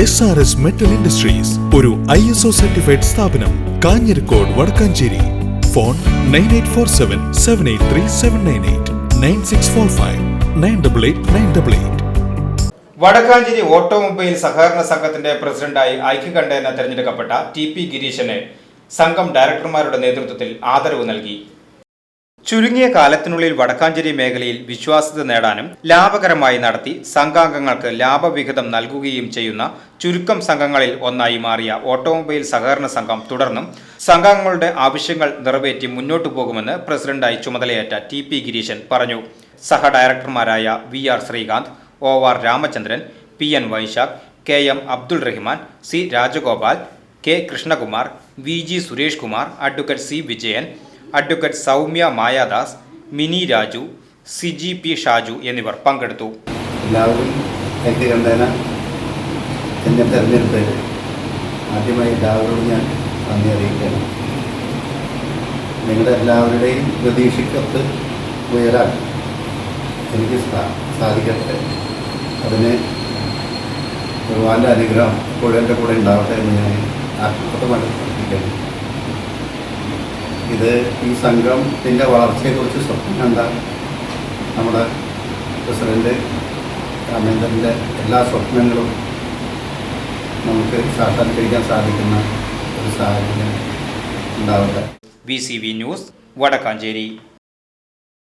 S R S metal industries ഒരു I S O certified സ്ഥാപനം Kanjirakode Vadakkanchery. Phone nine eight four seven seven eight three seven nine eight nine six four five nine double eight nine double eight Vadakkanchery automobile സഹകരണ സംഘത്തിന്റെ പ്രസിഡന്റായി ഐക്യകണ്ഠേന തെരഞ്ഞെടുക്കപ്പെട്ട T P ഗിരീശന് സംഘം ഡയറക്ടർമാരുടെ നേതൃത്വത്തിൽ ആദരവ് നൽകി. ചുരുങ്ങിയ കാലത്തിനുള്ളിൽ വടക്കാഞ്ചേരി മേഖലയിൽ വിശ്വാസ്യത നേടാനും ലാഭകരമായി നടത്തി സംഘാംഗങ്ങൾക്ക് ലാഭവിഹിതം നൽകുകയും ചെയ്യുന്ന ചുരുക്കം സംഘങ്ങളിൽ ഒന്നായി മാറിയ ഓട്ടോമൊബൈൽ സഹകരണ സംഘം തുടർന്നും സംഘാംഗങ്ങളുടെ ആവശ്യങ്ങൾ നിറവേറ്റി മുന്നോട്ടു പോകുമെന്ന് പ്രസിഡന്റായി ചുമതലയേറ്റ ടി പി ഗിരീശൻ പറഞ്ഞു. സഹ ഡയറക്ടർമാരായ V R Sreekanth O R Ramachandran P N Vaishakh K M Abdul Rahman C Rajagopal K Krishnakumar V G Suresh Kumar advocate C Vijayan advocate Soumya Mayadas Mini Raju Siji P Shaju എന്നിവർ പങ്കെടുത്തു. എല്ലാവരും ആദ്യമായി നിങ്ങളുടെ എല്ലാവരുടെയും പ്രതീക്ഷയ്ക്കൊത്ത് ഉയരാൻ എനിക്ക് സാധിക്കട്ടെ. അതിന് ഭഗവാന്റെ അനുഗ്രഹം എപ്പോഴും എന്റെ കൂടെ ഉണ്ടാവട്ടെ എന്ന് ഞാൻ ആത്മകഥമായിട്ട് പ്രാർത്ഥിക്കുന്നു. ഇത് ഈ സംഘത്തിന്റെ വളർച്ചയെക്കുറിച്ച് സ്വപ്നം കണ്ട നമ്മുടെ പ്രസിഡന്റ് രാമേന്ദ്രന്റെ എല്ലാ സ്വപ്നങ്ങളും നമുക്ക് സാക്ഷാത്കരിക്കാൻ സാധിക്കുന്ന ഒരു സാഹചര്യം ഉണ്ടാവട്ടെ. V C V news Vadakkanchery.